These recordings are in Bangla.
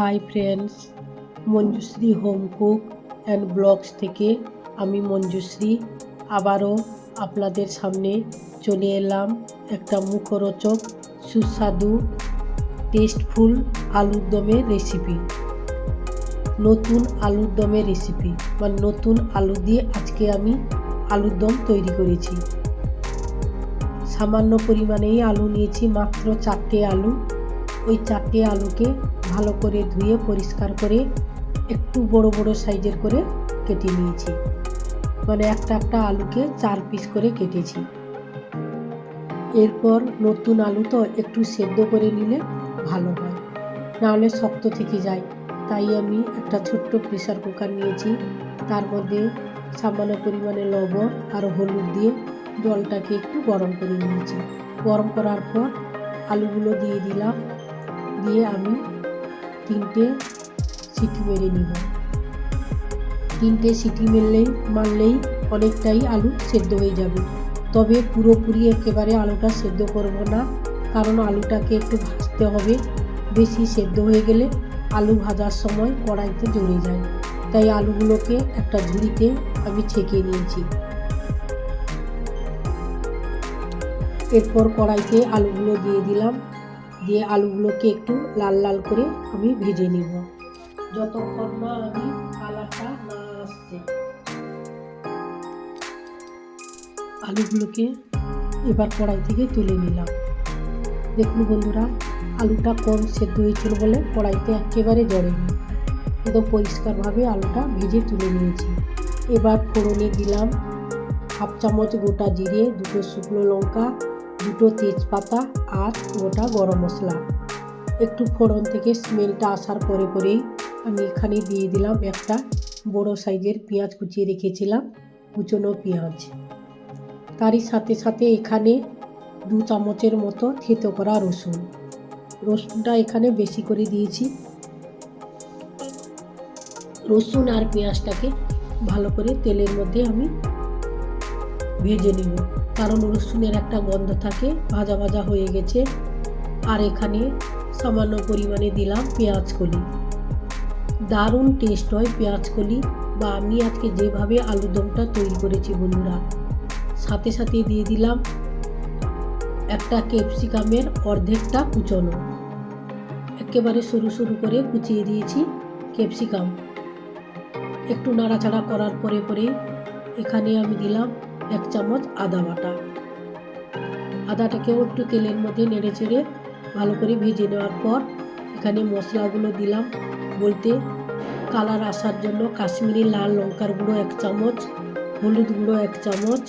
Hi friends Manjushree home cook and blogs থেকে আমি মঞ্জুশ্রী। আবারও আপনাদের সামনে চলে এলাম একটা মুখরোচক, সুস্বাদু টেস্টফুল আলুর দমের রেসিপি নতুন আলুর দমের রেসিপি মানে নতুন আলু দিয়ে আজকে আমি আলুর দম তৈরি করেছি। সামান্য পরিমাণেই আলু নিয়েছি, মাত্র চারটে আলু। ওই চারটে আলুকে ভালো করে ধুয়ে, পরিষ্কার করে একটু বড় বড় সাইজের করে কেটে নিয়েছি। মানে একটা একটা আলুকে চার পিস করে কেটেছি। এরপর নতুন আলু তো একটু সেদ্ধ করে নিলে ভালো হয়, নাহলে শক্ত থেকে যায়। তাই আমি একটা ছোট্ট প্রেসার কুকার নিয়েছি। তার মধ্যে সামান্য পরিমাণে লবণ আর হলুদ দিয়ে জলটাকে একটু গরম করে নিয়েছি। গরম করার পর আলুগুলো দিয়ে দিলাম। দিয়ে আমি তিনটে সিটি মেরে নিব। তিনটে সিটি মেরলেই, মারলেই অনেকটাই আলু সেদ্ধ হয়ে যাবে। তবে পুরোপুরি একেবারে আলুটা সেদ্ধ করব না, কারণ আলুটাকে একটু ভাজতে হবে। বেশি সেদ্ধ হয়ে গেলে আলু ভাজার সময় কড়াইতে জড়ে যায়। তাই আলুগুলোকে একটা ঝুড়িতে আমি ছেঁকে নিয়েছি। এরপর কড়াইতে আলুগুলো দিয়ে দিলাম। দিয়ে আলুগুলোকে একটু লাল লাল করে আমি ভেজে নেব। যতক্ষণ না আমি কালারটা না আসছে। আলুগুলোকে এবার কড়াই থেকে তুলে নিলাম। দেখুন বন্ধুরা, আলুটা কম সেদ্ধ হয়েছিল বলে কড়াইতে একেবারে জড়েনি। একদম পরিষ্কারভাবে আলুটা ভেজে তুলে নিয়েছি। এবার ফোড়নে দিলাম হাফ চামচ গোটা জিরে, দুটো শুকনো লঙ্কা দুটো তেজপাতা আর গোটা গরম মশলা। একটু ফোড়ন থেকে স্মেলটা আসার পরে পরেই আমি এখানে দিয়ে দিলাম একটা বড় সাইজের পেঁয়াজ কুচিয়ে রেখেছিলাম, কুচনো পেঁয়াজ। তারই সাথে সাথে এখানে দু চামচের মতো থেতো করা রসুন। রসুনটা এখানে বেশি করে দিয়েছি। রসুন আর পেঁয়াজটাকে ভালো করে তেলের মধ্যে আমি ভেজে নেব। কারণ রসুনের একটা গন্ধ থাকে, ভাজা ভাজা হয়ে গেছে। আর এখানে সামান্য পরিমাণে দিলাম পেঁয়াজ কলি দারুণ টেস্ট হয় পেঁয়াজ কলি বা আমি আজকে যেভাবে আলুদমটা তৈরি করেছি বন্ধুরা, সাথে সাথে দিয়ে দিলাম একটা ক্যাপসিকামের অর্ধেকটা কুচনো। একেবারে সরু সরু করে কুচিয়ে দিয়েছি ক্যাপসিকাম। একটু নাড়াচাড়া করার পরে পরে এখানে আমি দিলাম এক চামচ আদা বাটা। আদাটাকেও একটু তেলের মধ্যে নেড়ে চেড়ে ভালো করে ভেজে নেওয়ার পর এখানে মশলাগুলো দিলাম। বলতে কালার আসার জন্য কাশ্মীরি লাল লঙ্কার গুঁড়ো এক চামচ, হলুদ গুঁড়ো এক চামচ,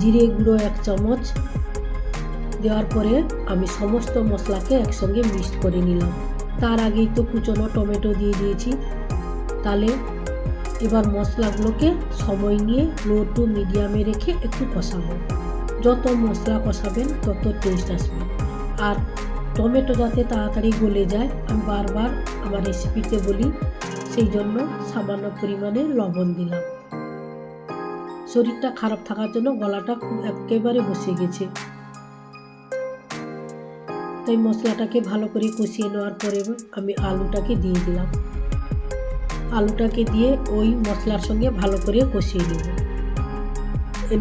জিরে গুঁড়ো এক চামচ। দেওয়ার পরে আমি সমস্ত মশলাকে একসঙ্গে মিক্সড করে নিলাম। তার আগেই তো কুচনো টমেটো দিয়ে দিয়েছি। তাহলে এবার মশলাগুলোকে সময় নিয়ে লো টু মিডিয়ামে রেখে একটু কষাবো। যত মশলা কষাবেন, তত টেস্ট আসবে। আর টমেটো যাতে তাড়াতাড়ি গলে যায়, আমি বারবার আমার রেসিপিতে বলি, সেই জন্য সামান্য পরিমাণে লবণ দিলাম। শরীরটা খারাপ থাকার জন্য গলাটা খুব একেবারে বসে গেছে। তাই মশলাটাকে ভালো করে কষিয়ে নেওয়ার পরে আমি আলুটাকে দিয়ে দিলাম। আলুটাকে দিয়ে ওই মশলার সঙ্গে ভালো করে কষিয়ে নেব।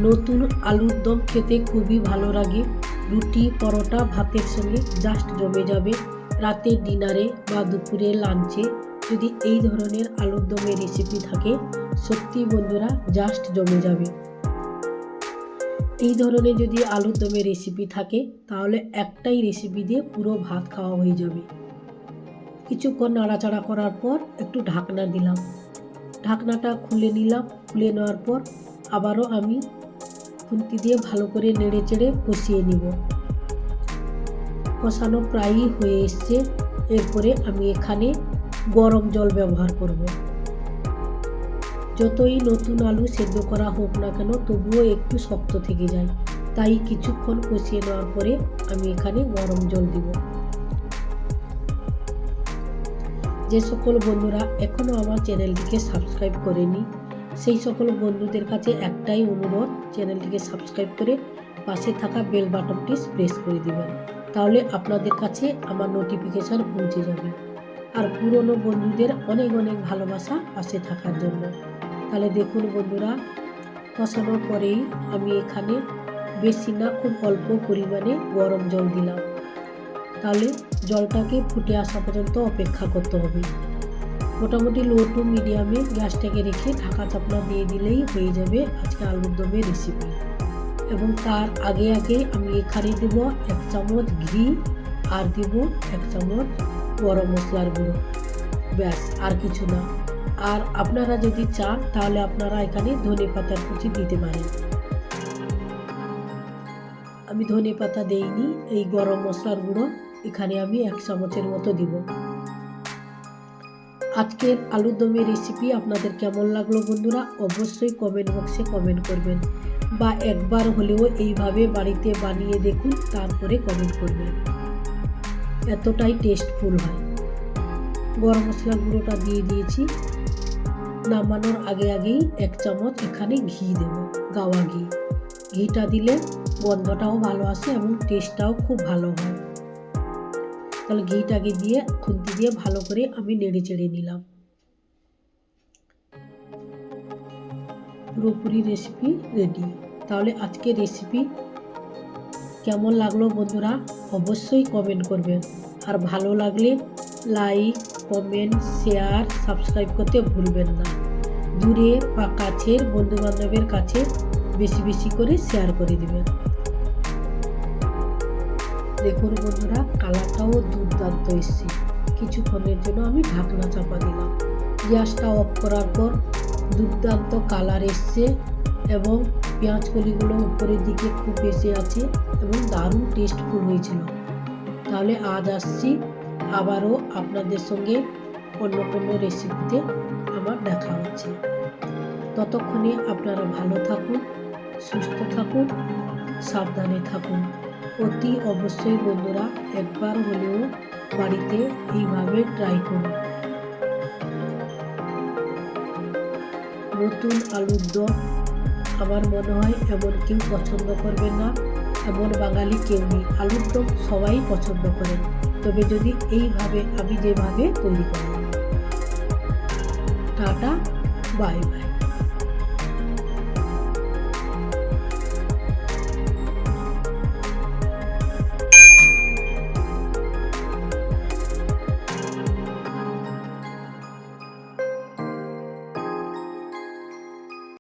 নতুন আলুর দম খেতে খুবই ভালো লাগে। রুটি, পরোটা, ভাতের সঙ্গে জাস্ট জমে যাবে। রাতে ডিনারে বা দুপুরে লাঞ্চে যদি এই ধরনের আলুর দমের রেসিপি থাকে, সত্যি বন্ধুরা জাস্ট জমে যাবে। এই ধরনের যদি আলুর দমের রেসিপি থাকে, তাহলে একটাই রেসিপি দিয়ে পুরো ভাত খাওয়া হয়ে যাবে। কিছুক্ষণ নাড়াচাড়া করার পর একটু ঢাকনা দিলাম। ঢাকনাটা খুলে নিলাম, খুলে নেওয়ার পর আবারও আমি খুন্তি দিয়ে ভালো করে নেড়ে চেড়ে কষিয়ে নিব। কষানো প্রায়ই হয়ে এসছে। এরপরে আমি এখানে গরম জল ব্যবহার করব। যতই নতুন আলু সেদ্ধ করা হোক না কেন, তবুও একটু শক্ত থেকে যায়। তাই কিছুক্ষণ কষিয়ে নেওয়ার পরে আমি এখানে গরম জল দিব। যে সকল বন্ধুরা এখনও আমার চ্যানেলটিকে সাবস্ক্রাইব করেনি, সেই সকল বন্ধুদের কাছে একটাই অনুরোধ, চ্যানেলটিকে সাবস্ক্রাইব করে পাশে থাকা বেল বাটনটি প্রেস করে দেবেন। তাহলে আপনাদের কাছে আমার নোটিফিকেশান পৌঁছে যাবে। আর পুরনো বন্ধুদের অনেক অনেক ভালোবাসা পাশে থাকার জন্য। তাহলে দেখুন বন্ধুরা কষানোর পরেই আমি এখানে বেশি না, খুব অল্প পরিমাণে গরম জল দিলাম। তাহলে জলটাকে ফুটে আসা পর্যন্ত অপেক্ষা করতে হবে। মোটামুটি লো টু মিডিয়ামে গ্যাসটাকে রেখে ঢাকা চাপনা দিয়ে দিলেই হয়ে যাবে আজকে আলুর দমের রেসিপি এবং তার আগে আগে আমি এখানে দেব এক চামচ ঘি আর দেব এক চামচ গরম মশলার গুঁড়ো। ব্যাস, আর কিছু না। আর আপনারা যদি চান, তাহলে আপনারা এখানে ধনে পাতার কুচি দিতে পারেন। আমি ধনে পাতা দেইনি, এই গরম মশলার গুঁড়ো এখানে আমি এক চামচের মতো দিব। আজকের আলুর দমের রেসিপি আপনাদের কেমন লাগল বন্ধুরা? অবশ্যই কমেন্ট বক্সে কমেন্ট করবেন বা একবার হলেও এইভাবে বাড়িতে বানিয়ে দেখুন, তারপরে কমেন্ট করবেন। এতটাই টেস্টফুল হয়। গরম মশলা গুঁড়োটা দিয়ে দিয়েছি। নামানোর আগে আগেই এক চামচ এখানে ঘি দেব, গাওয়া ঘি। ঘিটা দিলে গন্ধটাও ভালো আসে এবং টেস্টটাও খুব ভালো হয়। তাহলে ঘিটাকে দিয়ে, খুন্তি দিয়ে ভালো করে আমি নেড়ে চেড়ে নিলাম। পুরোপুরি রেসিপি রেডি তাহলে আজকে রেসিপি কেমন লাগল বন্ধুরা অবশ্যই কমেন্ট করবেন আর ভালো লাগলে লাইক কমেন্ট শেয়ার সাবস্ক্রাইব করতে ভুলবেন না। দূরে বা কাছের বন্ধুবান্ধবের কাছে বেশি বেশি করে শেয়ার করে দিবেন। দেখুন বন্ধুরা, কালারটাও দুর্দান্ত এসছে। কিছুক্ষণের জন্য আমি ঢাকনা চাপা দিলাম। গ্যাসটা অফ করার পর দুর্দান্ত কালার এসছে এবং পেঁয়াজ কলিগুলো উপরের দিকে খুব বেশি আছে এবং দারুণ টেস্টফুল হয়েছিল। তাহলে আজ আসছি, আবারও আপনাদের সঙ্গে অন্য কোনো রেসিপিতে আমার দেখা হচ্ছে। ততক্ষণে আপনারা ভালো থাকুন, সুস্থ থাকুন, সাবধানে থাকুন। অতি অবশ্যই বন্ধুরা, একবার হলেও বাড়িতে এইভাবে ট্রাই করুন। নতুন আলুর দম, আমার মনে হয় এমন কেউ পছন্দ করবেন না। এমন বাঙালি কেউ নেই। আলুর দম সবাই পছন্দ করেন তবে যদি এইভাবে আমি যেভাবে তৈরি করি। Tata, bye bye.